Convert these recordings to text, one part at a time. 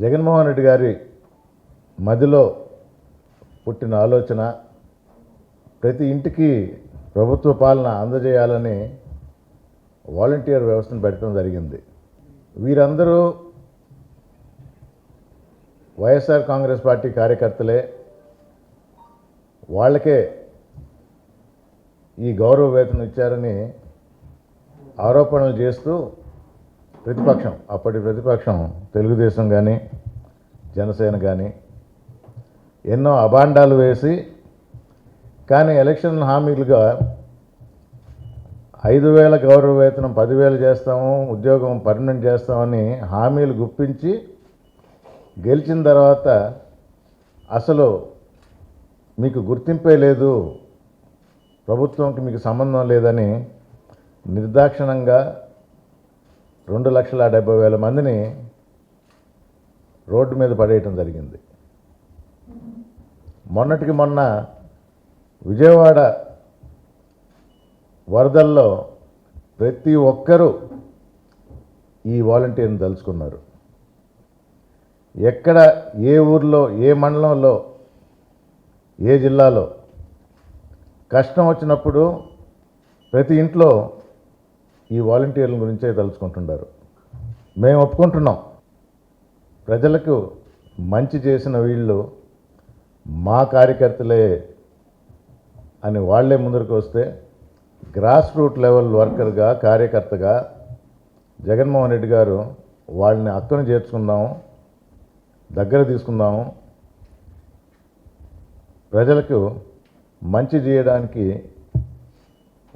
జగన్మోహన్ రెడ్డి గారి మదిలో పుట్టిన ఆలోచన ప్రతి ఇంటికి ప్రభుత్వ పాలన అందజేయాలని వాలంటీర్ వ్యవస్థను పెట్టడం జరిగింది. వీరందరూ వైఎస్ఆర్ కాంగ్రెస్ పార్టీ కార్యకర్తలే. వాళ్ళకే ఈ గౌరవ వేతనం ఇచ్చారని ఆరోపణలు చేస్తూ ప్రతిపక్షం అప్పటి ప్రతిపక్షం తెలుగుదేశం కానీ జనసేన కానీ ఎన్నో అభాండాలు వేసి కానీ ఎలక్షన్ హామీలుగా ఐదు వేల గౌరవ వేతనం పదివేలు చేస్తాము ఉద్యోగం పర్మనెంట్ చేస్తామని హామీలు గుప్పించి గెలిచిన తర్వాత అసలు మీకు గుర్తింపే లేదు ప్రభుత్వంకి మీకు సంబంధం లేదని నిర్దాక్షిణంగా రెండు లక్షల డెబ్బై వేల మందిని రోడ్డు మీద పడేయటం జరిగింది. మొన్నటికి మొన్న విజయవాడ వరదల్లో ప్రతి ఒక్కరూ ఈ వాలంటీర్ని తలుచుకున్నారు. ఎక్కడ ఏ ఊర్లో ఏ మండలంలో ఏ జిల్లాలో కష్టం వచ్చినప్పుడు ప్రతి ఇంట్లో ఈ వాలంటీర్ల గురించే తలుచుకుంటున్నారు మేము ఒప్పుకుంటున్నాం. ప్రజలకు మంచి చేసిన వీళ్ళు మా కార్యకర్తలే అని వాళ్ళే ముందరకు వస్తే గ్రాస్ రూట్ లెవెల్ వర్కర్గా కార్యకర్తగా జగన్మోహన్ రెడ్డి గారు వాళ్ళని అక్కను చేర్చుకుందాము దగ్గర తీసుకుందాము ప్రజలకు మంచి చేయడానికి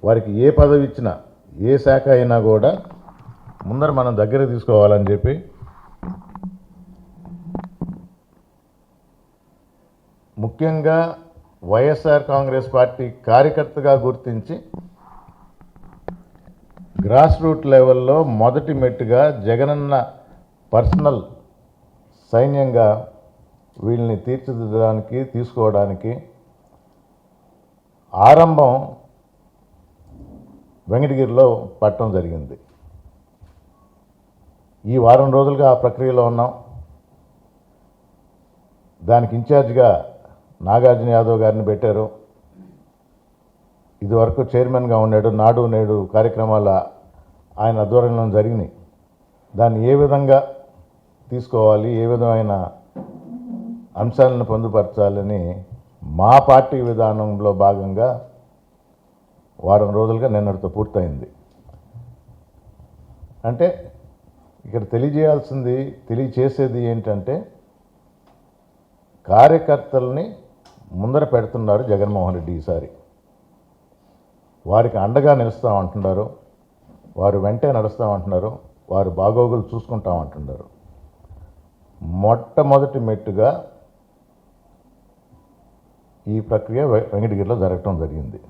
వారికి ఏ పదవి ఇచ్చినా ఏ శాఖ అయినా కూడా ముందర మనం దగ్గర తీసుకోవాలని చెప్పి ముఖ్యంగా వైఎస్ఆర్ కాంగ్రెస్ పార్టీ కార్యకర్తగా గుర్తించి గ్రాస్ రూట్ లెవెల్లో మొదటి మెట్టుగా జగనన్న పర్సనల్ సైన్యంగా వీళ్ళని తీర్చిదిద్దడానికి తీసుకోవడానికి ఆరంభం వెంకటగిరిలో పట్టడం జరిగింది. ఈ వారం రోజులుగా ఆ ప్రక్రియలో ఉన్నాం. దానికి ఇన్ఛార్జ్గా నాగార్జున యాదవ్ గారిని పెట్టారు. ఇదివరకు చైర్మన్గా ఉన్నాడు. నాడు నేడు కార్యక్రమాల ఆయన ఆధ్వర్యంలో జరిగినాయి. దాన్ని ఏ విధంగా తీసుకోవాలి ఏ విధమైన అంశాలను పొందుపరచాలని మా పార్టీ విధానంలో భాగంగా వారం రోజులుగా నిన్నటితో పూర్తయింది. అంటే ఇక్కడ తెలియజేయాల్సింది తెలియచేసేది ఏంటంటే కార్యకర్తల్ని ముందర పెడుతున్నారు జగన్మోహన్ రెడ్డి ఈసారి. వారికి అండగా నిలుస్తామంటున్నారు వారు వెంటే నడుస్తామంటున్నారు వారు బాగోగులు చూసుకుంటామంటున్నారు. మొట్టమొదటి మెట్టుగా ఈ ప్రక్రియ వెంకటగిరిలో జరగటం జరిగింది.